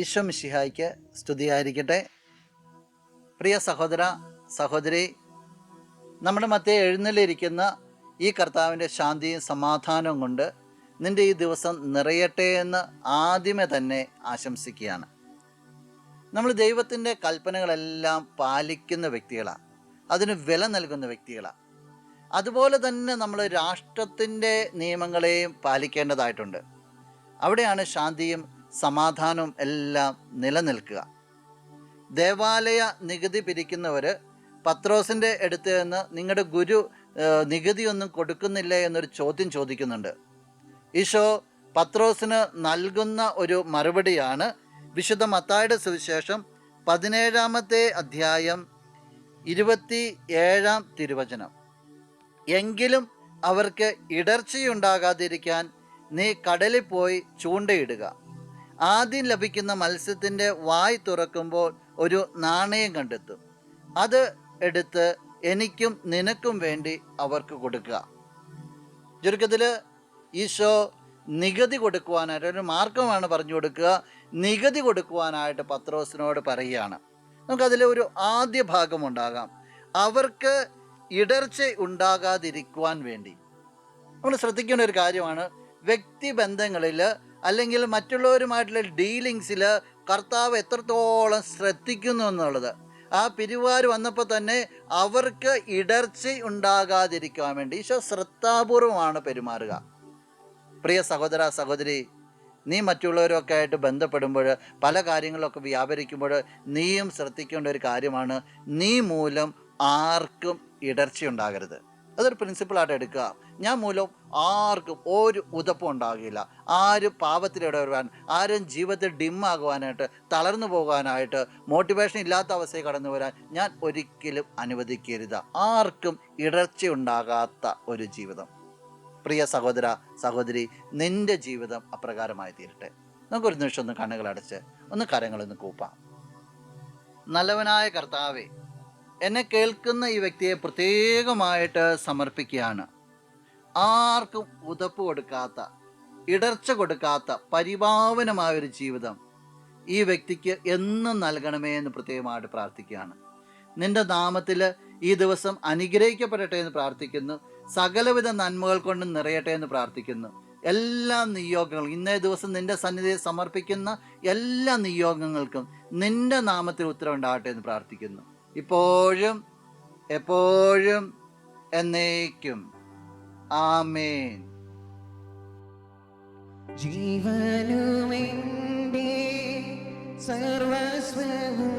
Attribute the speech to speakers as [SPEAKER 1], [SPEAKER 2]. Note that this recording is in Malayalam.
[SPEAKER 1] ഈശോ മിശിഹായ്ക്ക് സ്തുതിയായിരിക്കട്ടെ പ്രിയ സഹോദര സഹോദരി നമ്മുടെ മറ്റേ എഴുന്നള്ളിയിരിക്കുന്ന ഈ കർത്താവിൻ്റെ ശാന്തിയും സമാധാനവും കൊണ്ട് നിൻ്റെ ഈ ദിവസം നിറയട്ടെ എന്ന് ആദ്യമേ തന്നെ ആശംസിക്കുകയാണ് നമ്മൾ ദൈവത്തിൻ്റെ കൽപ്പനകളെല്ലാം പാലിക്കുന്ന വ്യക്തികളാണ് അതിന് വില നൽകുന്ന വ്യക്തികളാണ് അതുപോലെ തന്നെ നമ്മൾ രാഷ്ട്രത്തിൻ്റെ നിയമങ്ങളെയും പാലിക്കേണ്ടതായിട്ടുണ്ട് അവിടെയാണ് ശാന്തിയും സമാധാനവും എല്ലാം നിലനിൽക്കുക ദേവാലയ നികുതി പിരിക്കുന്നവർ പത്രോസിൻ്റെ അടുത്ത് നിന്ന് നിങ്ങളുടെ ഗുരു നികുതിയൊന്നും കൊടുക്കുന്നില്ല എന്നൊരു ചോദ്യം ചോദിക്കുന്നുണ്ട് ഈശോ പത്രോസിന് നൽകുന്ന ഒരു മറുപടിയാണ് വിശുദ്ധ മത്തായുടെ സുവിശേഷം പതിനേഴാമത്തെ അധ്യായം ഇരുപത്തി ഏഴാം തിരുവചനം എങ്കിലും അവർക്ക് ഇടർച്ചയുണ്ടാകാതിരിക്കാൻ നീ കടലിൽ പോയി ചൂണ്ടയിടുക ആദ്യം ലഭിക്കുന്ന മത്സ്യത്തിൻ്റെ വായ് തുറക്കുമ്പോൾ ഒരു നാണയം കണ്ടെത്തും അത് എടുത്ത് എനിക്കും നിനക്കും വേണ്ടി അവർക്ക് കൊടുക്കുക ചുരുക്കത്തിൽ ഈശോ നികുതി കൊടുക്കുവാനായിട്ട് ഒരു മാർഗമാണ് പറഞ്ഞു കൊടുക്കുക നികുതി കൊടുക്കുവാനായിട്ട് പത്രോസിനോട് പറയുകയാണ് നമുക്കതിലെ ഒരു ആദ്യ ഭാഗമുണ്ടാകാം അവർക്ക് ഇടർച്ച ഉണ്ടാകാതിരിക്കുവാൻ വേണ്ടി നമ്മൾ ശ്രദ്ധിക്കേണ്ട ഒരു കാര്യമാണ് വ്യക്തിബന്ധങ്ങളിൽ അല്ലെങ്കിൽ മറ്റുള്ളവരുമായിട്ടുള്ള ഡീലിങ്സിൽ കർത്താവ് എത്രത്തോളം ശ്രദ്ധിക്കുന്നു എന്നുള്ളത് ആ പിരിവാർ വന്നപ്പോൾ തന്നെ അവർക്ക് ഇടർച്ച ഉണ്ടാകാതിരിക്കാൻ വേണ്ടി ഈശോ ശ്രദ്ധാപൂർവമാണ് പെരുമാറുക പ്രിയ സഹോദര സഹോദരി നീ മറ്റുള്ളവരൊക്കെ ആയിട്ട് ബന്ധപ്പെടുമ്പോൾ പല കാര്യങ്ങളൊക്കെ വ്യാപരിക്കുമ്പോൾ നീയും ശ്രദ്ധിക്കേണ്ട ഒരു കാര്യമാണ് നീ മൂലം ആർക്കും ഇടർച്ച ഉണ്ടാകരുത് അതൊരു പ്രിൻസിപ്പിളായിട്ട് എടുക്കുക ഞാൻ മൂലം ആർക്കും ഒരു ഉതപ്പും ഉണ്ടാകില്ല ആരും പാപത്തിലിടെ വരുവാൻ ആരും ജീവിതത്തിൽ ഡിമ്മാകുവാനായിട്ട് തളർന്നു പോകാനായിട്ട് മോട്ടിവേഷൻ ഇല്ലാത്ത അവസ്ഥയിൽ കടന്നു വരാൻ ഞാൻ ഒരിക്കലും അനുവദിക്കരുത് ആർക്കും ഇടർച്ചയുണ്ടാകാത്ത ഒരു ജീവിതം പ്രിയ സഹോദര സഹോദരി നിന്റെ ജീവിതം അപ്രകാരമായി തീരട്ടെ നമുക്കൊരു നിമിഷം ഒന്ന് കണ്ണുകളടച്ച് ഒന്ന് കരങ്ങളൊന്ന് കൂപ്പാം നല്ലവനായ കർത്താവേ എന്നെ കേൾക്കുന്ന ഈ വ്യക്തിയെ പ്രത്യേകമായിട്ട് സമർപ്പിക്കുകയാണ് ആർക്കും ഉതപ്പ് കൊടുക്കാത്ത ഇടർച്ച കൊടുക്കാത്ത പരിപാവനമായ ഒരു ജീവിതം ഈ വ്യക്തിക്ക് എന്നും നൽകണമേ എന്ന് പ്രത്യേകമായിട്ട് പ്രാർത്ഥിക്കുകയാണ് നിന്റെ നാമത്തിൽ ഈ ദിവസം അനുഗ്രഹിക്കപ്പെടട്ടെ എന്ന് പ്രാർത്ഥിക്കുന്നു സകലവിധ നന്മകൾ കൊണ്ട് നിറയട്ടെ എന്ന് പ്രാർത്ഥിക്കുന്നു എല്ലാ നിയോഗങ്ങളും ഇന്നേ ദിവസം നിന്റെ സന്നിധിയിൽ സമർപ്പിക്കുന്ന എല്ലാ നിയോഗങ്ങൾക്കും നിന്റെ നാമത്തിൽ ഉത്തരവുണ്ടാകട്ടെ എന്ന് പ്രാർത്ഥിക്കുന്നു ഇപ്പോഴും എപ്പോഴും എന്നേക്കും ആമേൻ ജീവനുമെൻ്റെ സർവസ്വവും